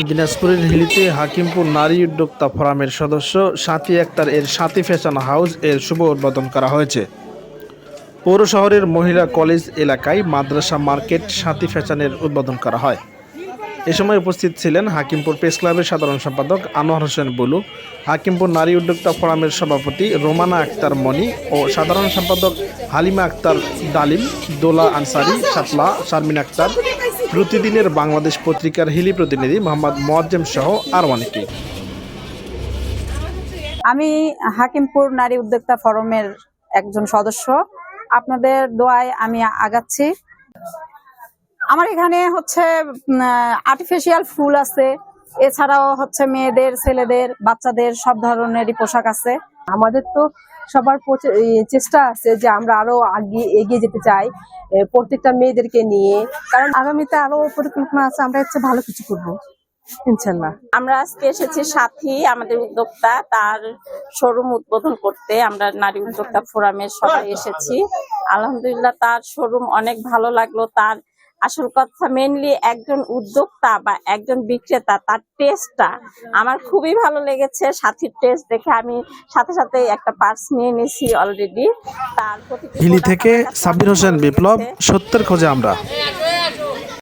দিনাজপুরের হিলিতে হাকিমপুর নারী উদ্যোক্তা ফোরামের সদস্য সাথী আক্তার এর সাথী ফ্যাশন হাউস এর শুভ উদ্বোধন করা হয়েছে। পৌর শহরের মহিলা কলেজ এলাকায় মাদ্রাসা মার্কেট সাথী ফ্যাশনের উদ্বোধন করা হয়। এ সময় উপস্থিত ছিলেন হাকিমপুর প্রেস ক্লাবের সাধারণ সম্পাদক আনোয়ার হোসেন বুলু, হাকিমপুর নারী উদ্যোক্তা ফোরামের সভাপতি রোমানা আক্তার মনি ও সাধারণ সম্পাদক হালিমা আক্তার ডালিম, দোলা আনসারি শাপলা শারমিন আক্তার প্রতিদিনের বাংলাদেশ পত্রিকার হিলি প্রতিনিধি মোহাম্মদ মোয়াজ্জেম সহ আরও অনেকে। আমি হাকিমপুর নারী উদ্যোক্তা ফোরামের একজন সদস্য। আপনাদের দোয়ায় আমি আগাচ্ছি। আমার এখানে হচ্ছে আর্টিফিশিয়াল ফুল আছে। এছাড়াও হচ্ছে মেয়েদের, ছেলেদের, বাচ্চাদের সব ধরনেরই পোশাক আছে। আমাদের তো সবার চেষ্টা আছে যে আমরা আরও আগে এগিয়ে যেতে চাই প্রত্যেকটা মেয়েদেরকে নিয়ে। কারণ আগামীতে আরও পরিকল্পনা আছে, আমরা হচ্ছে ভালো কিছু করব, ইনশাল্লাহ। আমরা আজকে এসেছি সাথী, আমাদের উদ্যোক্তা, তার শোরুম উদ্বোধন করতে আমরা নারী উদ্যোক্তা ফোরামের সবাই এসেছি। আলহামদুলিল্লাহ, তার শোরুম অনেক ভালো লাগল, তার আসল কথা মেনলি একজন উদ্যোক্তা বা একজন বিক্রেতা তার টেস্টটা আমার খুবই ভালো লেগেছে। সাথীর টেস্ট দেখে আমি সাথে সাথে একটা পার্স নিয়ে নিয়েছি অলরেডি তার হিলি থেকে সাব্বির হোসেন বিপ্লব সত্তর সত্যের খোঁজে আমরা।